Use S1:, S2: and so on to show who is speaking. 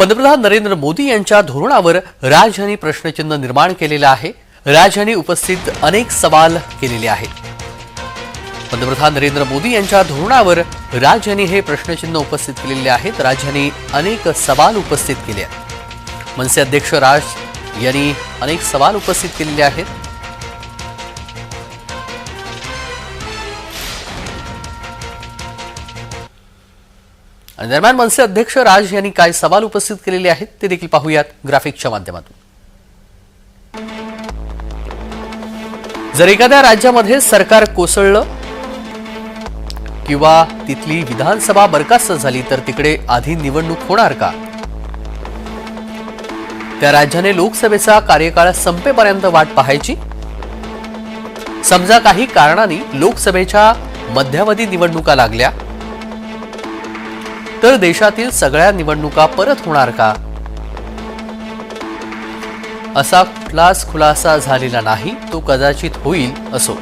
S1: पंतप्रधान नरेंद्र मोदी यांच्या धोरणावर राज यांनी प्रश्नचिन्ह निर्माण केलेलं आहे. राज यांनी उपस्थित अनेक सवाल केलेले आहेत. पंतप्रधान नरेंद्र मोदी यांच्या धोरणावर राज यांनी हे प्रश्नचिन्ह उपस्थित केलेले आहेत. राज यांनी अनेक सवाल उपस्थित केले आहेत. मनसे अध्यक्ष राज यांनी अनेक सवाल उपस्थित केलेले आहेत. दरम्यान मनसे अध्यक्ष राज यांनी काय सवाल उपस्थित केलेले आहेत ते देखील पाहूयात ग्राफिकच्या माध्यमातून. जर एखाद्या राज्यामध्ये सरकार कोसळलं किंवा तिथली विधानसभा बरखास्त झाली तर तिकडे आधी निवडणूक होणार का? त्या राज्याने लोकसभेचा कार्यकाळ संपेपर्यंत वाट पाहायची? समजा काही कारणाने लोकसभेच्या मध्यावधी निवडणुका लागल्या तर देशातील सगळ्या निवडणुका परत होणार का? असा कुठलाच खुलासा झालेला नाही तो कदाचित होईल असो.